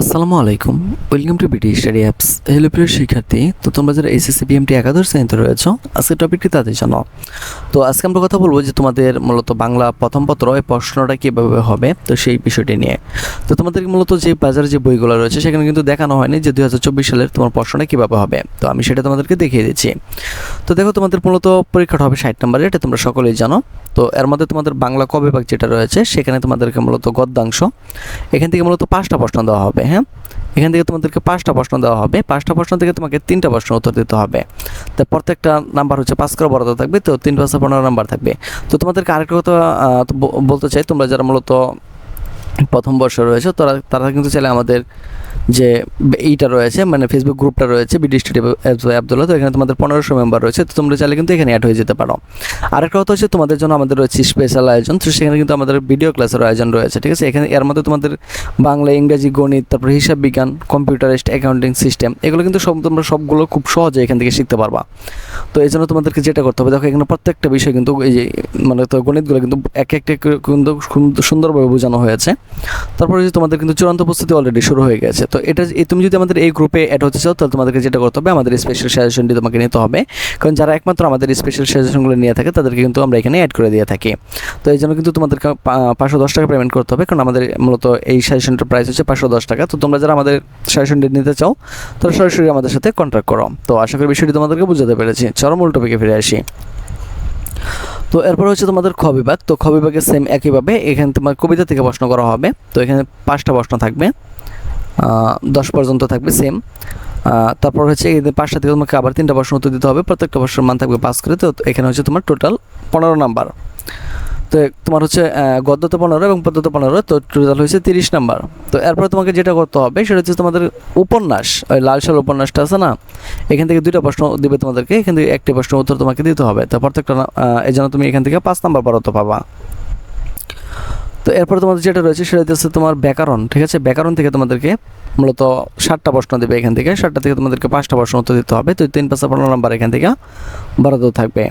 আসসালামু আলাইকুম। Welcome to BT study apps hello প্রিয় শিক্ষার্থী তো তোমরা যারা এসএসসি বিএমটি একাদশ শ্রেণীতে রয়েছো আজকের টপিকটি তাদের জন্য। তো আজকে আমরা কথা বলব যে তোমাদের মূলত বাংলা প্রথম পত্র এই প্রশ্নটা কীভাবে হবে, তো সেই বিষয়টি নিয়ে। তো তোমাদের মূলত যে বাজারে যে বইগুলো রয়েছে, সেখানে কিন্তু দেখানো হয়নি যে দুই হাজার চব্বিশ সালের তোমার প্রশ্নটা কীভাবে হবে। তো আমি সেটা তোমাদেরকে দেখিয়ে দিচ্ছি। তো দেখো তোমাদের মূলত পরীক্ষাটা হবে ষাট নম্বরে এটা তোমরা সকলেই জানো। তো এর মধ্যে তোমাদের বাংলা ক বিভাগ যেটা রয়েছে, সেখানে তোমাদেরকে মূলত গদ্যাংশ। এখান থেকে মূলত পাঁচটা প্রশ্ন দেওয়া হবে। হ্যাঁ? এখান থেকে তোমাদেরকে পাঁচটা প্রশ্ন দেওয়া হবে। পাঁচটা প্রশ্ন থেকে তোমাকে তিনটা প্রশ্ন উত্তর দিতে হবে। তো প্রত্যেকটা নাম্বার হচ্ছে পাঁচ করে বরাদ্দ থাকবে, তো তিন পাঁচটা পনেরো নাম্বার থাকবে। তো তোমাদেরকে আরেকটা কথা বলতে চাই, তোমরা যারা মূলত প্রথম বর্ষ রয়েছে, তারা তারা কিন্তু চাইলে আমাদের যে এইটা রয়েছে মানে ফেসবুক গ্রুপটা রয়েছে বিডি স্টাডি আবদুল্লাহ তো এখানে তোমাদের পনেরোশো মেম্বার রয়েছে, তো তোমরা চাইলে কিন্তু এখানে অ্যাড হয়ে যেতে পারো। আরেকটা কথা হচ্ছে তোমাদের জন্য আমাদের রয়েছে স্পেশাল আয়োজন, তো সেখানে কিন্তু আমাদের ভিডিও ক্লাসের আয়োজন রয়েছে, ঠিক আছে? এখানে এর মধ্যে তোমাদের বাংলা, ইংরেজি, গণিত, তারপর হিসাব বিজ্ঞান কম্পিউটারিস্ট অ্যাকাউন্টিং সিস্টেম এগুলো কিন্তু সব তোমরা সবগুলো খুব সহজে এখান থেকে শিখতে পারবা। তো এই জন্য তোমাদেরকে যেটা করতে হবে, দেখো এখানে প্রত্যেকটা বিষয় কিন্তু এই যে মানে তো গণিতগুলো কিন্তু এক একটা কিন্তু সুন্দরভাবে বোঝানো হয়েছে। তারপরে যে তোমাদের কিন্তু চূড়ান্ত প্রস্তুতি অলরেডি শুরু হয়ে গেছে, তো এটা এই তুমি যদি আমাদের এই গ্রুপে অ্যাড হতে চাও, তাহলে তোমাদেরকে যেটা করতে হবে, আমাদের স্পেশাল সাজেশনটি তোমাকে নিতে হবে। কারণ যারা একমাত্র আমাদের স্পেশাল সাজেশনগুলো নিয়ে থাকে, তাদেরকে কিন্তু আমরা এখানে অ্যাড করে দিয়ে থাকি। তো এই জন্য কিন্তু তোমাদেরকে পাঁচশো দশ টাকা পেমেন্ট করতে হবে, কারণ আমাদের মূলত এই সাজেশনটার প্রাইস হচ্ছে পাঁচশো দশ টাকা। তো তোমরা যারা আমাদের সাজেশনটি নিতে চাও তারা সরাসরি আমাদের সাথে কন্ট্যাক্ট করো। তো আশা করি বিষয়টি তোমাদেরকে বুঝাতে পেরেছি। চরম মূল টপিকে ফিরে আসি। তো এরপর হচ্ছে তোমাদের খ বিভাগ। তো খ বিভাগে সেম একইভাবে এখানে তোমার কবিতা থেকে প্রশ্ন করা হবে। তো এখানে পাঁচটা প্রশ্ন থাকবে। দশ পর্যন্ত থাকবে সেম তারপর হচ্ছে এই পাঁচটা থেকে তোমাকে আবার তিনটা প্রশ্ন উত্তর দিতে হবে, প্রত্যেকটা প্রশ্নের মান থাকবে পাস করে, তো এখানে হচ্ছে তোমার টোটাল পনেরো নাম্বার তো তোমার হচ্ছে গদ্যতে পনেরো এবং পদ্যতে পনেরো, তো টোটাল হয়েছে তিরিশ নাম্বার তো এরপর তোমাকে যেটা করতে হবে, সেটা হচ্ছে তোমাদের উপন্যাস, ওই লাল সাল উপন্যাসটা আছে না? এখান থেকে দুইটা প্রশ্ন দিবে তোমাদেরকে, এখান থেকে একটি প্রশ্ন উত্তর তোমাকে দিতে হবে। তো প্রত্যেকটা এই জন্য তুমি এখান থেকে পাঁচ নাম্বার বরাদ্দ পাবা। তো এরপর তোমাদের যেটা রয়েছে সেটা হচ্ছে তোমার ব্যাকরণ, ঠিক আছে? ব্যাকরণ থেকে তোমাদেরকে মূলত ষাটটা প্রশ্ন দেবে এখান থেকে। ষাটটা থেকে তোমাদেরকে পাঁচটা প্রশ্ন উত্তর দিতে হবে। তো তিন পাঁচটা পনেরো নাম্বার এখান থেকে বরাদ্দ থাকবে।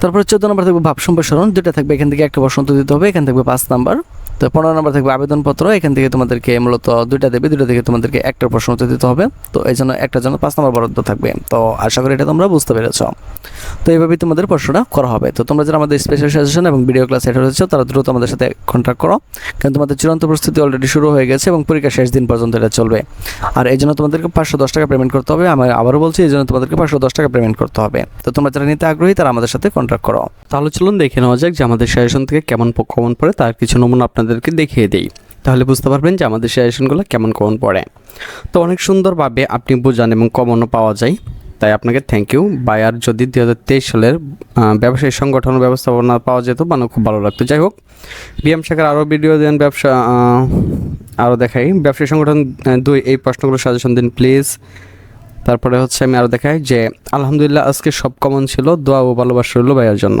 তারপরে চোদ্দ নম্বর থাকবে ভাব সম্প্রসারণ দুটা থাকবে এখান থেকে একটা প্রশ্ন উত্তর দিতে হবে, এখান থাকবে পাঁচ নাম্বার। তো পনেরো নম্বর থাকবে আবেদনপত্র। এখান থেকে তোমাদেরকে মূলত দুইটা দেবে, দুইটা থেকে তোমাদেরকে একটা প্রশ্ন উত্তর দিতে হবে। তো এই জন্য একটার জন্য পাঁচ নম্বর বরাদ্দ থাকবে। তো আশা করি এটা তোমরা বুঝতে পেরেছ। তো এইভাবেই তোমাদের প্রশ্নটা করা হবে। তো তোমরা যারা আমাদের স্পেশাল সাজেশন এবং ভিডিও ক্লাস এটা রয়েছে, তারা দ্রুত আমাদের সাথে কন্ট্যাক্ট করো। কারণ তোমাদের চূড়ান্ত প্রস্তুতি অলরেডি শুরু হয়ে গেছে এবং পরীক্ষা শেষ দিন পর্যন্ত এটা চলবে। আর এই জন্য তোমাদেরকে পাঁচশো দশ টাকা পেমেন্ট করতে হবে। আমি আবারও বলছি, এই জন্য তোমাদেরকে পাঁচশো দশ টাকা পেমেন্ট করতে হবে। তো তোমরা যারা নিতে আগ্রহী, তারা আমাদের সাথে কন্ট্যাক্ট করো। তাহলে চলুন দেখে নেওয়া যাক যে আমাদের সাজেশন থেকে কেমন কমন পড়ে, তার কিছু নমুনা আপনাদেরকে দেখিয়ে দিই। তাহলে বুঝতে পারবেন যে আমাদের সাজেশনগুলো কেমন কমন পড়ে। তো অনেক সুন্দরভাবে আপনি বোঝান এবং কমনও পাওয়া যায়। তাই আপনাকে থ্যাংক ইউ বায়ার যদি দুই হাজার তেইশ সালের ব্যবসায়ী সংগঠন ব্যবস্থাপনা পাওয়া যেত মানে খুব ভালো লাগতো। যাই হোক, বিএম শাখার আরও ভিডিও দেন, ব্যবসা আরও দেখাই। ব্যবসায়ী সংগঠন দুই, এই প্রশ্নগুলো সাজেশন দিন প্লিজ তারপরে হচ্ছে আমি আরও দেখাই যে, আলহামদুলিল্লাহ আজকে সব কমন ছিল, দোয়া ও ভালোবাসা রইল ভাইয়ার জন্য।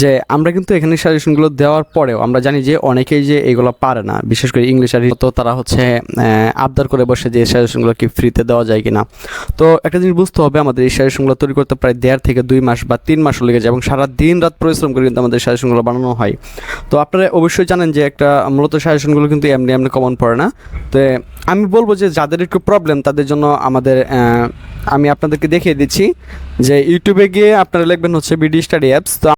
যে আমরা কিন্তু এখানে সাজেশনগুলো দেওয়ার পরেও আমরা জানি যে অনেকেই যে এগুলো পারে না। বিশেষ করে ইংলিশ আর তো তারা হচ্ছে আবদার করে বসে যে সাজেশনগুলো কি ফ্রিতে দেওয়া যায় কিনা। তো একটা জিনিস বুঝতে হবে, আমাদের এই সাজেশনগুলো তৈরি করতে প্রায় দেড় থেকে দুই মাস বা তিন মাসও লেগে যায় এবং সারা দিন রাত পরিশ্রম করে কিন্তু আমাদের সাজেশনগুলো বানানো হয়। তো আপনারা অবশ্যই জানেন যে একটা মূলত সাজেশনগুলো কিন্তু এমনি এমনি কমন পড়ে না। তো আমি বলব যে যাদের একটু প্রবলেম তাদের জন্য আমাদের আমি আপনাদেরকে দেখিয়ে দিচ্ছি যে ইউটিউবে গিয়ে আপনারা লিখবেন হচ্ছে বিডি স্টাডি অ্যাপস তো